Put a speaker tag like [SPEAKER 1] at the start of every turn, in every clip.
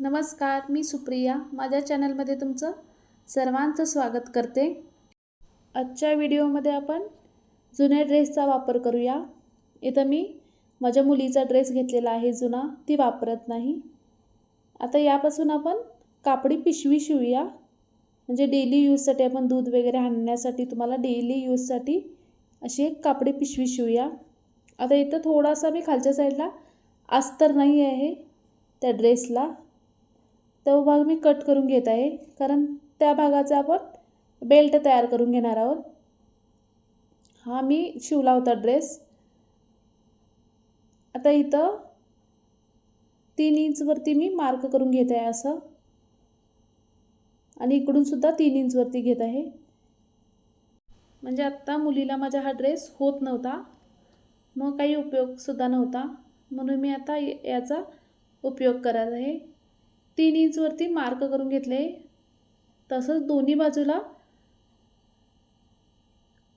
[SPEAKER 1] नमस्कार मी सुप्रिया. माझ्या चॅनलमध्ये तुमचं सर्वांचं स्वागत करते. आजच्या व्हिडिओमध्ये आपण जुन्या ड्रेसचा वापर करूया. इथं मी माझ्या मुलीचा ड्रेस घेतलेला आहे जुना. ती वापरत नाही. आता यापासून आपण कापडी पिशवी शिवूया. म्हणजे डेली यूजसाठी आपण दूध वगैरे आणण्यासाठी तुम्हाला डेली यूजसाठी अशी एक कापडी पिशवी शिवूया. आता इथं थोडासा मी खालच्या साईडला अस्तर नाही आहे त्या ड्रेसला तो भाग मी कट करून घेत आहे. कारण त्या भागाचा आपण बेल्ट तयार करून घेणार आहोत. हा मी शिवला होता ड्रेस आता इथं तीन इंचवरती मी मार्क करून घेत आहे असं. आणि इकडून सुद्धा तीन इंचवरती घेत आहे. म्हणजे आत्ता मुलीला माझा हा ड्रेस होत नव्हता. मग काही उपयोगसुद्धा नव्हता. म्हणून मी आता याचा उपयोग करत आहे. तीन इंचवरती मार्क करून घेतले. तसंच दोन्ही बाजूला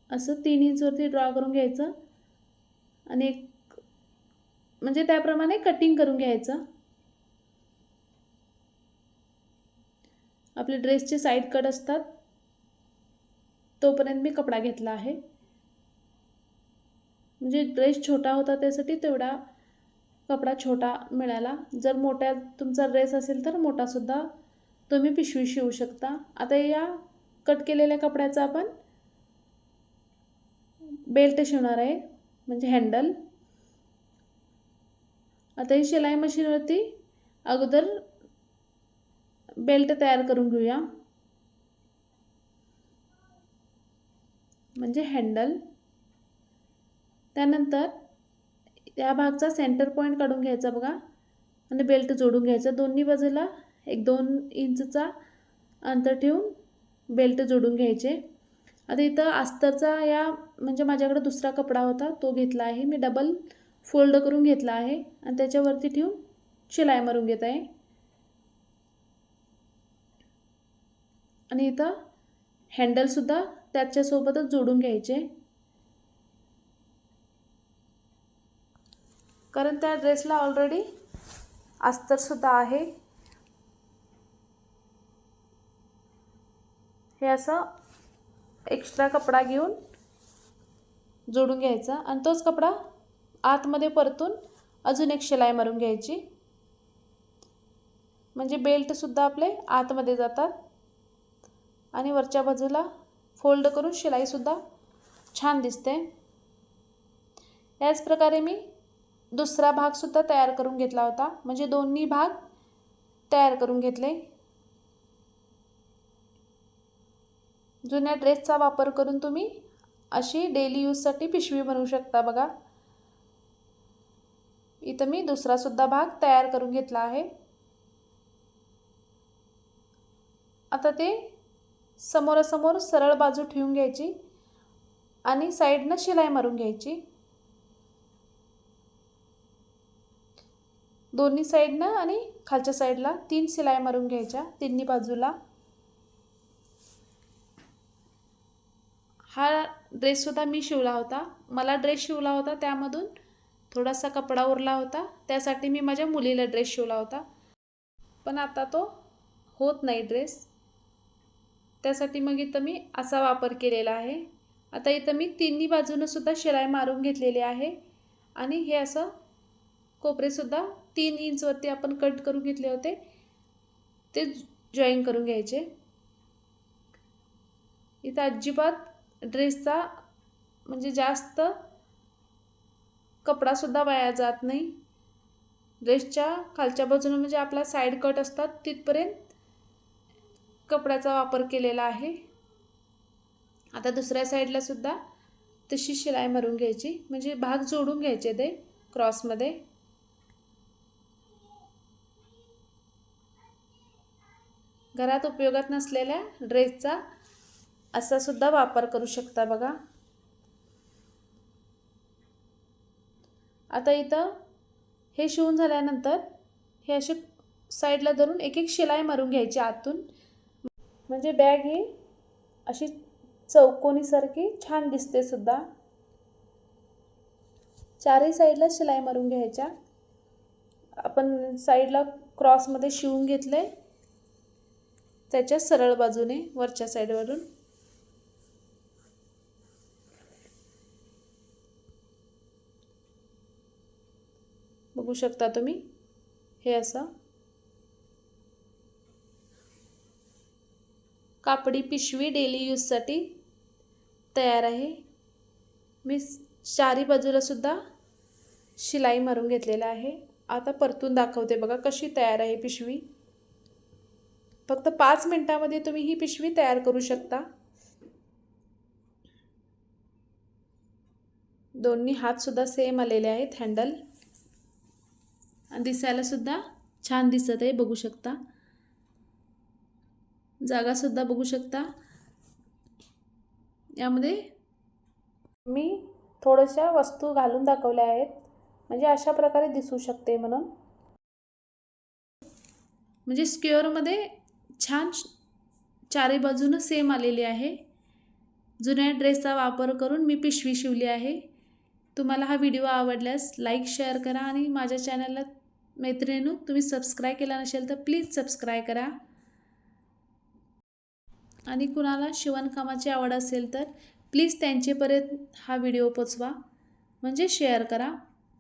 [SPEAKER 1] असं तीन इंचवरती ड्रॉ करून घ्यायचं. आणि एक म्हणजे त्याप्रमाणे कटिंग करून घ्यायचं. आपले ड्रेसचे साईड कट असतात. तोपर्यंत मी कपडा घेतला आहे. म्हणजे ड्रेस छोटा होता त्यासाठी तेवढा कपडा छोटा मिळाला. जर मोठ्या तुमचा ड्रेस असेल तर मोठासुद्धा तुम्ही पिशवी शिवू शकता. आता या कट केलेल्या कपड्याचा आपण बेल्ट शिवणार आहे. म्हणजे हँडल आता ही शिलाई मशीनवरती अगोदर बेल्ट तयार करून घेऊया. म्हणजे हँडल त्यानंतर या भागचा सेंटर पॉईंट काढून घ्यायचा बघा. आणि बेल्ट जोडून घ्यायचा. दोन्ही बाजूला एक दोन इंचचा अंतर ठेवून बेल्ट जोडून घ्यायचे. आता इथं अस्तरचा या म्हणजे माझ्याकडे दुसरा कपडा होता तो घेतला आहे. मी डबल फोल्ड करून घेतला आहे. आणि त्याच्यावरती ठेवून शिलाई मारून घेत आहे. आणि इथं हँडलसुद्धा त्याच्यासोबतच जोडून घ्यायचे. कारण त्या ड्रेसला ऑलरेडी अस्तरसुद्धा आहे. हे असं एक्स्ट्रा कपडा घेऊन जोडून घ्यायचा आणि तोच कपडा आतमध्ये परतून अजून एक शिलाई मारून घ्यायची. म्हणजे बेल्टसुद्धा आपले आतमध्ये जातात आणि वरच्या बाजूला फोल्ड करून शिलाईसुद्धा छान दिसते. याच प्रकारे मी दुसरा भागसुद्धा तयार करून घेतला होता. म्हणजे दोन्ही भाग तयार करून घेतले. जुन्या ड्रेसचा वापर करून तुम्ही अशी डेली यूजसाठी पिशवी बनवू शकता बघा. इथं मी दुसरासुद्धा भाग तयार करून घेतला आहे. आता ते समोरासमोर सरळ बाजू ठेवून घ्यायची आणि साईडनं शिलाई मारून घ्यायची. दोन्ही साईडनं आणि खालच्या साईडला तीन शिलाई मारून घ्यायच्या. तिन्ही बाजूला. हा ड्रेससुद्धा मी शिवला होता. मला ड्रेस शिवला होता त्यामधून थोडासा कपडा उरला होता. त्यासाठी मी माझ्या मुलीला ड्रेस शिवला होता. पण आता तो होत नाही ड्रेस त्यासाठी मग इथं मी असा वापर केलेला आहे. आता इथं मी तिन्ही बाजूनंसुद्धा शिलाई मारून घेतलेली आहे. आणि हे असं कोपरेसुद्धा तीन इंचवरती आपण कट करून घेतले होते. ते जॉईन करून घ्यायचे. इथं अजिबात ड्रेसचा म्हणजे जास्त कपडासुद्धा वाया जात नाही. ड्रेसच्या खालच्या बाजूनं म्हणजे आपला साईड कट असतात तिथपर्यंत कपड्याचा वापर केलेला आहे. आता दुसऱ्या साईडला सुद्धा तशी शिलाई मारून घ्यायची. म्हणजे भाग जोडून घ्यायचे ते क्रॉसमध्ये घरात उपयोगात नसलेल्या ड्रेसचा असा सुद्धा वापर करू शकता बघा. आता इथं हे शिवून झाल्यानंतर हे असे साईडला धरून एक एक शिलाई मारून घ्यायची आतून. म्हणजे बॅग ही अशी चौकोनीसारखी छान दिसते सुद्धा. चारही साईडला शिलाई मारून घ्यायच्या. आपण साईडला क्रॉसमध्ये शिवून घेतलं आहे त्याच्या सरळ बाजूने वरच्या साईडवरून. बघू शकता तुम्ही? हे असं. कापडी पिशवी डेली यूजसाठी तयार आहे. मी चारी बाजूला सुद्धा शिलाई मारून घेतलेला आहे. आता परतून दाखवते बघा कशी तयार आहे पिशवी. फक्त पाच मिनटामध्ये तुम्ही ही पिशवी तयार करू शकता. दोन्ही हातसुद्धा सेम आलेले आहेत हँडल आणि दिसायलासुद्धा छान दिसत आहे बघू शकता. जागासुद्धा बघू शकता. यामध्ये मी थोड्याशा वस्तू घालून दाखवल्या आहेत. म्हणजे अशा प्रकारे दिसू शकते म्हणून. म्हणजे स्क्युअरमध्ये छान चारी बाजूनं सेम आलेली आहे. जुन्या ड्रेसचा वापर करून मी पिशवी शिवली आहे. तुम्हाला हा व्हिडिओ आवडल्यास लाईक शेअर करा आणि माझ्या चॅनलला मैत्रिणीनो तुम्ही सबस्क्राईब केला नसेल तर प्लीज सबस्क्राईब करा. आणि कुणाला शिवणकामाची आवड असेल तर प्लीज त्यांचेपर्यंत हा व्हिडिओ पोचवा. म्हणजे शेअर करा.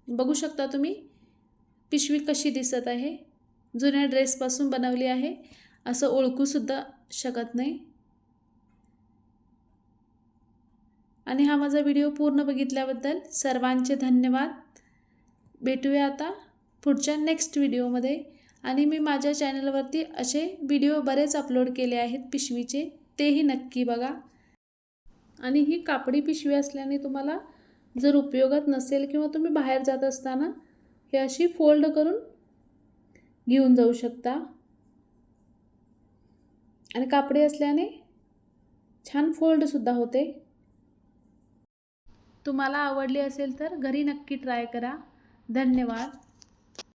[SPEAKER 1] बघू शकता तुम्ही पिशवी कशी दिसत आहे. जुन्या ड्रेसपासून बनवली आहे. असं ओळखूसुद्धा शकत नाही. आणि हा माझा व्हिडिओ पूर्ण बघितल्याबद्दल सर्वांचे धन्यवाद. भेटूया आता पुढच्या नेक्स्ट व्हिडिओमध्ये. आणि मी माझ्या चॅनलवरती असे व्हिडिओ बरेच अपलोड केले आहेत पिशवीचे तेही नक्की बघा. आणि ही कापडी पिशवी असल्याने तुम्हाला जर उपयोगात नसेल किंवा तुम्ही बाहेर जात असताना हे अशी फोल्ड करून घेऊन जाऊ शकता. आणि कापडी असल्याने छान फोल्डसुद्धा होते. तुम्हाला आवडली असेल तर घरी नक्की ट्राय करा. धन्यवाद.